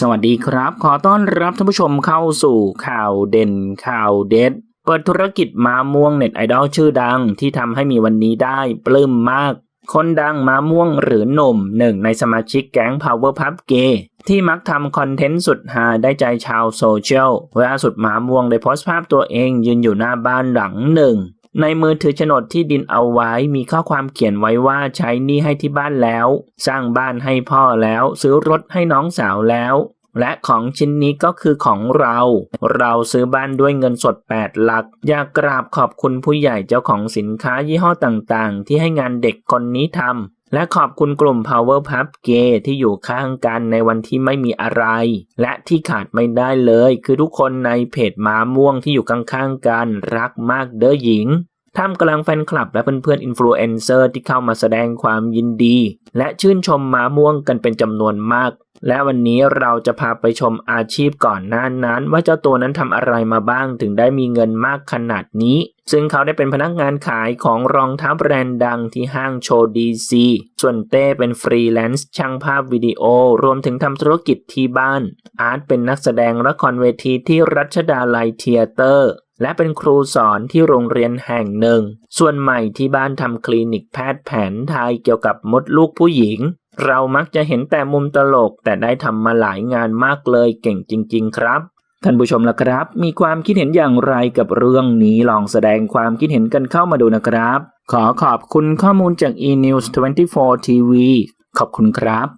สวัสดีครับ ขอต้อนรับท่านผู้ชมเข้าสู่ข่าวเด่นข่าวเด็ด เปิดธุรกิจมาม่วงเน็ตไอดอลชื่อดังที่ทำให้มีวันนี้ได้ปลื้มมาก คนดังมาม่วงหรือหนุ่มหนึ่งในสมาชิกแก๊ง Power Pup Gay ที่มักทำคอนเทนต์สุดฮาได้ใจชาวโซเชียลล่าสุดมาม่วงได้โพสต์ภาพตัวเองยืนอยู่หน้าบ้านหลังหนึ่ง ในมือถือโฉนดที่ดินเอาไว้มีข้อความเขียนไว้ว่าใช้หนี้ให้ที่บ้านแล้ว สร้างบ้านให้พ่อแล้ว ซื้อรถให้น้องสาวแล้ว และของชิ้นนี้ก็คือของเรา เราซื้อบ้านด้วยเงินสด 8 หลัก อยากกราบขอบคุณผู้ใหญ่เจ้าของสินค้ายี่ห้อต่างๆ ที่ให้งานเด็กคนนี้ทำ และขอบคุณกลุ่ม Power Pup Gay ที่อยู่ข้างกันในวันที่ไม่มีอะไร และที่ขาดไม่ได้เลย คือทุกคนในเพจม้าม่วงที่อยู่ข้างๆกันรักมากเด้อหญิงท่ามกลางแฟนคลับและเพื่อนๆอินฟลูเอนเซอร์ที่เข้ามาแสดงความยินดี และชื่นชมม้าม่วงกันเป็นจำนวนมาก และวันนี้เราจะพาไปชมอาชีพก่อนหน้านั้น ว่าเจ้าตัวนั้นทำอะไรมาบ้างถึงได้มีเงินมากขนาดนี้ ซึ่งเขาได้เป็นพนักงานขายของรองเท้าแบรนด์ดังที่ห้างโชดีซี ส่วนเต้เป็นฟรีแลนซ์ช่างภาพวิดีโอ รวมถึงทำธุรกิจที่บ้าน อาร์ตเป็นนักแสดงละครเวทีที่รัชดาลัยเทียเตอร์ และเป็นครูสอนที่โรงเรียนแห่งหนึ่ง ส่วนใหม่ที่บ้านทำคลินิกแพทย์แผนไทยเกี่ยวกับมดลูกผู้หญิง เรามักจะเห็นแต่มุมตลกแต่ได้ทำมาหลายงานมากเลยเก่งจริง ๆ ครับ ท่านผู้ชมล่ะครับ มีความคิดเห็นอย่างไรกับเรื่องนี้ลองแสดงความคิดเห็นกันเข้ามาดูนะครับ ขอขอบคุณข้อมูลจาก eNews 24 TV ขอบคุณครับ